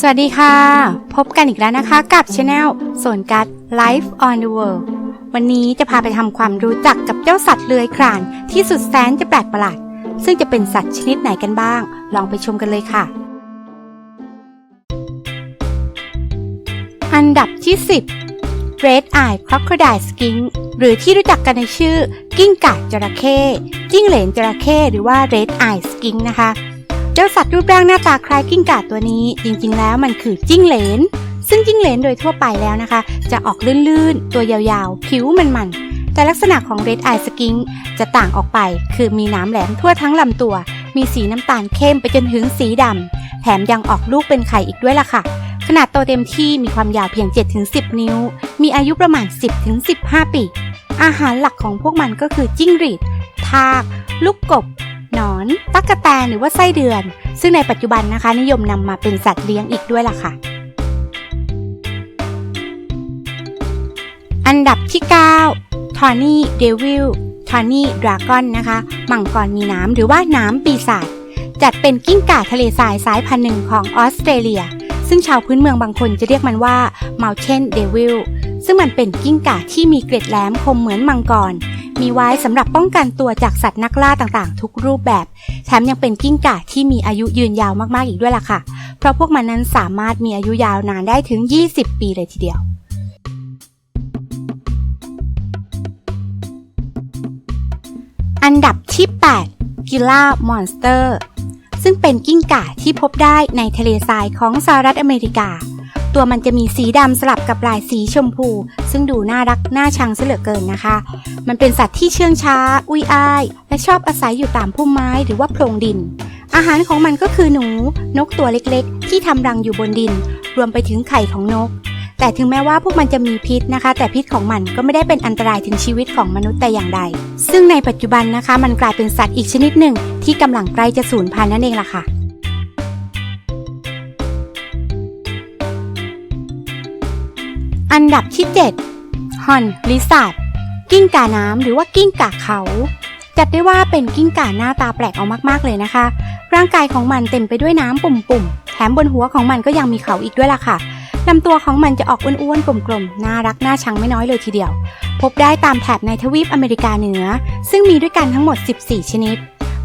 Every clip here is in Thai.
สวัสดีค่ะ พบกันอีกแล้วนะคะกับช anel สวนกัด Life on the World วันนี้จะพาไปทำความรู้จักกับเจ้าสัตว์เลื้อยคลานที่สุดแสนจะแปลกประหลาด ซึ่งจะเป็นสัตว์ชนิดไหนกันบ้าง ลองไปชมกันเลยค่ะ อันดับที่ 10 Red Eye Crocodile Skink หรือที่รู้จักกันในชื่อ กิ้งก่าจระเข้จิ้งเหลนจระเข้หรือว่า Red Eye Skink นะคะ เจ้าสัตว์รูปร่างหน้าตาคล้ายกิ้งก่าตัวนี้ จริงๆแล้วมันคือจิ้งเหลน ซึ่งจิ้งเหลนโดยทั่วไปแล้วนะคะ จะออกลื่นๆ ตัวยาวๆ ผิวมันๆ แต่ลักษณะของ Red Eye Skink จะต่างออกไป คือมีน้ำแหลมทั่วทั้งลำตัว มีสีน้ำตาลเข้มไปจนถึงสีดำ แถมยังออกลูกเป็นไข่อีกด้วยล่ะค่ะ ขนาดโตเต็มที่มีความยาวเพียง 7-10 นิ้ว มีอายุประมาณ 10-15 ปี อาหารหลักของพวกมันก็คือจิ้งหรีด ทาก ลูกกบ หนอน ตั๊กแตนหรือว่าไส้เดือน ซึ่งในปัจจุบันนะคะ นิยมนำมาเป็นสัตว์เลี้ยงอีกด้วยล่ะค่ะ อันดับที่ 9 ทอนี่เดวิลทอนี่ดราก้อนนะคะมังกรมีน้ำหรือว่าน้ำปีศาจจัดเป็นกิ้งก่าทะเลทรายสายพันธุ์หนึ่งของออสเตรเลีย ซึ่งชาวพื้นเมืองบางคนจะเรียกมันว่า Mountain Devil ซึ่งมันเป็นกิ้งก่าที่มีเกล็ดแหลมคมเหมือนมังกร มีไว้สำหรับป้องกันตัวจากสัตว์นักล่าต่างๆ ทุกรูปแบบ แถมยังเป็นกิ้งก่าที่มีอายุยืนยาวมากๆอีกด้วยล่ะค่ะ เพราะพวกมันนั้นสามารถมีอายุยาวนานได้ถึง 20 ปีเลยทีเดียวอันดับที่ 8 กิล่ามอนสเตอร์ ซึ่งเป็นกิ้งก่าที่พบได้ในทะเลทรายของสหรัฐอเมริกา ตัวมันจะมีสีดำสลับกับลายสีชมพู ซึ่งดูน่ารักน่าชังเสเหลือเกินนะคะ มันเป็นสัตว์ที่เชื่องช้า อุ้ยอ้าย และชอบอาศัยอยู่ตามพุ่มไม้หรือว่าโพรงดิน อาหารของมันก็คือหนู นกตัวเล็กๆ ที่ทำรังอยู่บนดิน รวมไปถึงไข่ของนก แต่ถึงแม้ว่าพวกมันจะมีพิษนะคะ แต่พิษของมันก็ไม่ได้เป็นอันตรายถึงชีวิตของมนุษย์แต่อย่างใด ซึ่งในปัจจุบันนะคะ มันกลายเป็นสัตว์อีกชนิดหนึ่ง ที่กำลังใกล้จะสูญพันธุ์นั่นเองล่ะค่ะ อันดับที่ 7 ฮอนลิซาร์ดกิ้งก่าน้ำหรือว่ากิ้งก่าเขา จัดได้ว่าเป็นกิ้งก่าหน้าตาแปลกออกมากๆเลยนะคะ ร่างกายของมันเต็มไปด้วยน้ำปุ่มๆ แถมบนหัวของมันก็ยังมีเขาอีกด้วยล่ะค่ะลำตัวของมันจะออกอ้วนๆ กลมๆ น่ารักน่าชังไม่น้อยเลยทีเดียว พบได้ตามแถบในทวีปอเมริกาเหนือ ซึ่งมีด้วยกันทั้งหมด 14 ชนิด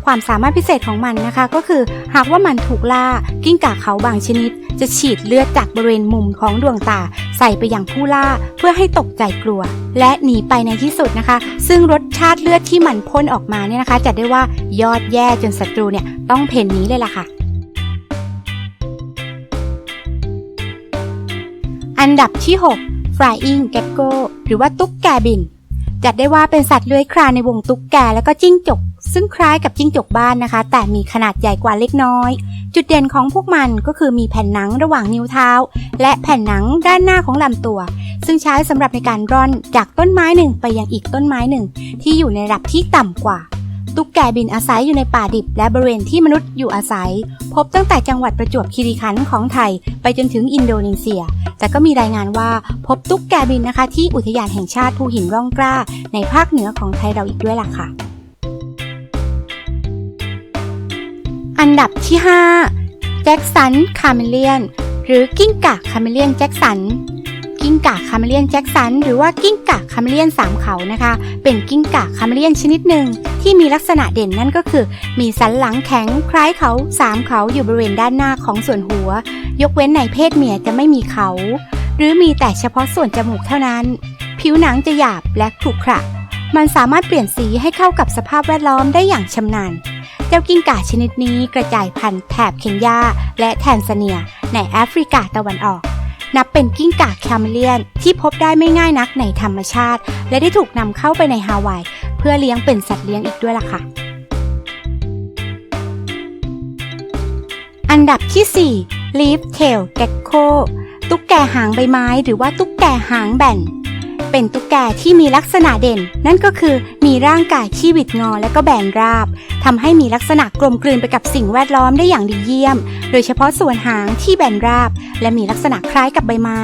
ความสามารถพิเศษของมันนะคะก็คือ หากว่ามันถูกล่ากิ้งก่าเขาบางชนิด จะฉีดเลือดจากบริเวณมุมของดวงตา ใส่ไปยังผู้ล่าเพื่อให้ตกใจกลัว และหนีไปในที่สุดนะคะ ซึ่งรสชาติเลือดที่มันพ่นออกมาเนี่ยนะคะจัดได้ว่ายอดแย่จนศัตรูเนี่ยต้องเพ่นหนี้เลยล่ะค่ะอันดับที่ 6 Flying Gecko หรือว่าตุ๊กแกบิน จัดได้ว่าเป็นสัตว์เลื้อยคลานในวงตุ๊กแกและก็จิ้งจก ซึ่งคล้ายกับจิ้งจกบ้านนะคะ แต่มีขนาดใหญ่กว่าเล็กน้อย จุดเด่นของพวกมันก็คือมีแผ่นหนังระหว่างนิ้วเท้า และแผ่นหนังด้านหน้าของลำตัว ซึ่งใช้สำหรับในการร่อนจากต้นไม้หนึ่งไปยังอีกต้นไม้หนึ่ง ที่อยู่ในระดับที่ต่ำกว่า ตุ๊กแกบินอาศัยอยู่ในป่าดิบ และบริเวณที่มนุษย์อยู่อาศัย พบตั้งแต่จังหวัดประจวบคีรีขันธ์ของไทย ไปจนถึงอินโดนีเซีย แต่ก็มีรายงานว่าพบตุ๊กแกบินนะคะ ที่อุทยานแห่งชาติภูหินร่องกล้า ในภาคเหนือของไทยเราอีกด้วยล่ะค่ะ อันดับที่ 5 แจ็คสันคาเมเลียน หรือกิ้งก่าคาเมเลียนแจ็คสัน กิ้งก่าคาเมเลียนแจ็คสัน หรือว่ากิ้งก่าคาเมเลียนสามเขานะคะ เป็นกิ้งก่าคาเมเลียนชนิดหนึ่งที่มีลักษณะเด่นนั่นก็คือ มีสันหลังแข็งคล้ายเขาสามเขาอยู่บริเวณด้านหน้าของส่วนหัว ยกเว้นในเพศเมียจะไม่มีเขา หรือมีแต่เฉพาะส่วนจมูกเท่านั้น ผิวหนังจะหยาบและขรุขระมันสามารถเปลี่ยนสีให้เข้ากับสภาพแวดล้อมได้อย่างชำนาญ จ้ากิ้งก่าชนิดนี้กระจายพันธุ์แถบเคนยาและแทนซาเนีย ในแอฟริกาตะวันออก นับเป็นกิ้งก่าแคมเมเลียน ที่พบได้ไม่ง่ายนักในธรรมชาติ และได้ถูกนำเข้าไปในฮาวาย เพื่อเลี้ยงเป็นสัตว์เลี้ยงอีกด้วยล่ะค่ะ อันดับที่4 Leaf Tail Gecko ตุ๊กแกหางใบไม้ หรือว่าตุ๊กแกหางแบน เป็นตุ๊กแกที่มีลักษณะเด่น นั่นก็คือมีร่างกายที่วิดงอและก็แบนราบทำให้มีลักษณะกลมกลืนไปกับสิ่งแวดล้อมได้อย่างดีเยี่ยม โดยเฉพาะส่วนหางที่แบนราบ และมีลักษณะคล้ายกับใบไม้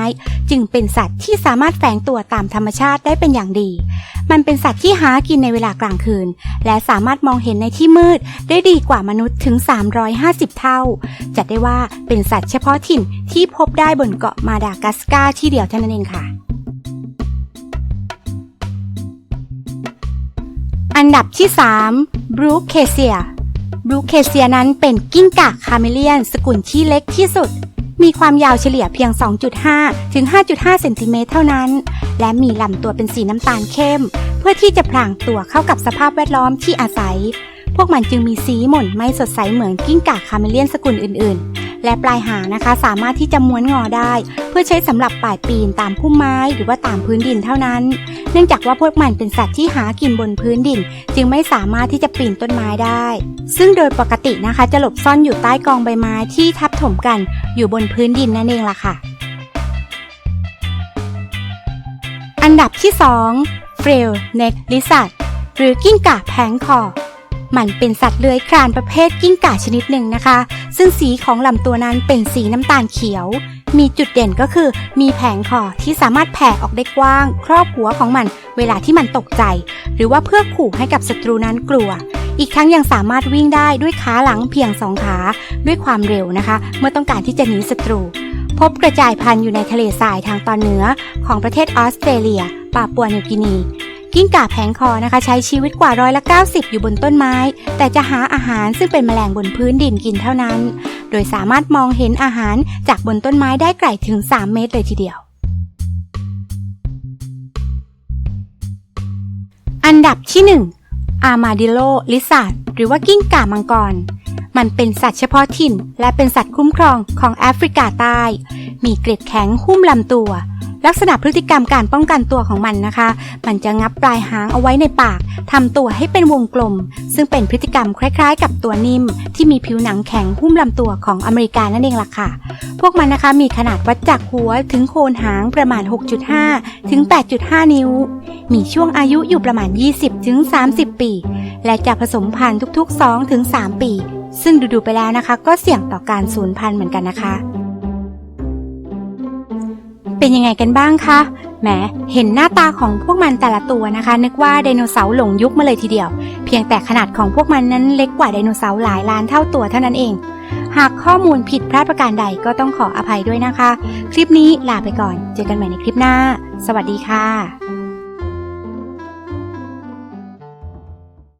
จึงเป็นสัตว์ที่สามารถแฝงตัวตามธรรมชาติได้เป็นอย่างดี มันเป็นสัตว์ที่หากินในเวลากลางคืน และสามารถมองเห็นในที่มืด ได้ดีกว่ามนุษย์ถึง 350 เท่า จัดได้ว่าเป็นสัตว์เฉพาะถิ่นที่พบได้บนเกาะมาดากัสการ์ที่เดียวเท่านั้นเองค่ะ อันดับที่3บรูเคเซียบรูเคเซียนั้นเป็นกิ้งก่าคาเมเลียน สกุลที่เล็กที่สุด มีความยาวเฉลี่ยเพียง 2.5 ถึง 5.5 เซนติเมตรเท่านั้น และมีลำตัวเป็นสีน้ำตาลเข้ม เพื่อที่จะพรางตัวเข้ากับสภาพแวดล้อมที่อาศัย พวกมันจึงมีสีหม่นไม่สดใสเหมือนกิ้งก่าคาเมเลียนสกุลอื่นๆ และปลายหางนะคะ สามารถที่จะม้วนงอได้ เพื่อใช้สำหรับป่ายปีนตามพุ่มไม้หรือว่าตามพื้นดินเท่านั้น เนื่องจากว่าพวกมันเป็นสัตว์ที่หากินบนพื้นดิน จึงไม่สามารถที่จะปีนต้นไม้ได้ ซึ่งโดยปกตินะคะ จะหลบซ่อนอยู่ใต้กองใบไม้ที่ทับถมกันอยู่บนพื้นดินนั่นเองล่ะค่ะ อันดับที่2 f r e l neck lizard หรือกิ้งก่าแผงคอ มันเป็นสัตว์เลื้อยคลานประเภทกิ้งก่าชนิดหนึ่งนะคะ ซึ่งสีของลำตัวนั้นเป็นสีน้ำตาลเขียว มีจุดเด่นก็คือ มีแผงคอที่สามารถแผ่ออกได้กว้าง ครอบหัวของมัน เวลาที่มันตกใจ หรือว่าเพื่อขู่ให้กับศัตรูนั้นกลัว อีกทั้งยังสามารถวิ่งได้ด้วยขาหลังเพียงสองขาด้วยความเร็วนะคะ เมื่อต้องการที่จะหนีศัตรู พบกระจายพันธุ์อยู่ในทะเลทรายทางตอนเหนือของประเทศออสเตรเลีย ปาปัวนิวกินี กิ้งก่าแผงคอนะคะ ใช้ชีวิตกว่าร้อยละ 90 อยู่บนต้นไม้ แต่จะหาอาหารซึ่งเป็นแมลงบนพื้นดินกินเท่านั้น โดยสามารถมองเห็นอาหารจากบนต้นไม้ได้ไกลถึง 3 เมตรเลยทีเดียว อันดับที่ 1 อามาดิโลลิซาร์ดหรือว่ากิ้งก่ามังกร มันเป็นสัตว์เฉพาะถิ่น และเป็นสัตว์คุ้มครองของแอฟริกาใต้ มีเกล็ดแข็งหุ้มลำตัว ลักษณะพฤติกรรมการป้องกันตัวของมันนะคะ มันจะงับปลายหางเอาไว้ในปากทำตัวให้เป็นวงกลม ซึ่งเป็นพฤติกรรมคล้าย ๆ กับตัวนิ่ม ที่มีผิวหนังแข็งหุ้มลำตัวของอเมริกานั่นเองล่ะค่ะ พวกมันนะคะมีขนาดวัดจากหัวถึงโคนหางประมาณ 6.5 ถึง 8.5 นิ้ว มีช่วงอายุอยู่ประมาณ 20 ถึง 30 ปี และจะผสมพันธุ์ทุกๆ 2 ถึง 3 ปี ซึ่งดูๆไปแล้วนะคะ ก็เสี่ยงต่อการสูญพันธุ์เหมือนกันนะคะ เป็นยังไงกันบ้างคะแหมเห็นหน้าตาของพวกมันแต่ละตัวนะคะ นึกว่าไดโนเสาร์หลงยุคมาเลยทีเดียว เพียงแต่ขนาดของพวกมันนั้นเล็กกว่าไดโนเสาร์หลายล้านเท่าตัวเท่านั้นเอง หากข้อมูลผิดพลาดประการใดก็ต้องขออภัยด้วยนะคะ คลิปนี้ลาไปก่อน เจอกันใหม่ในคลิปหน้า สวัสดีค่ะ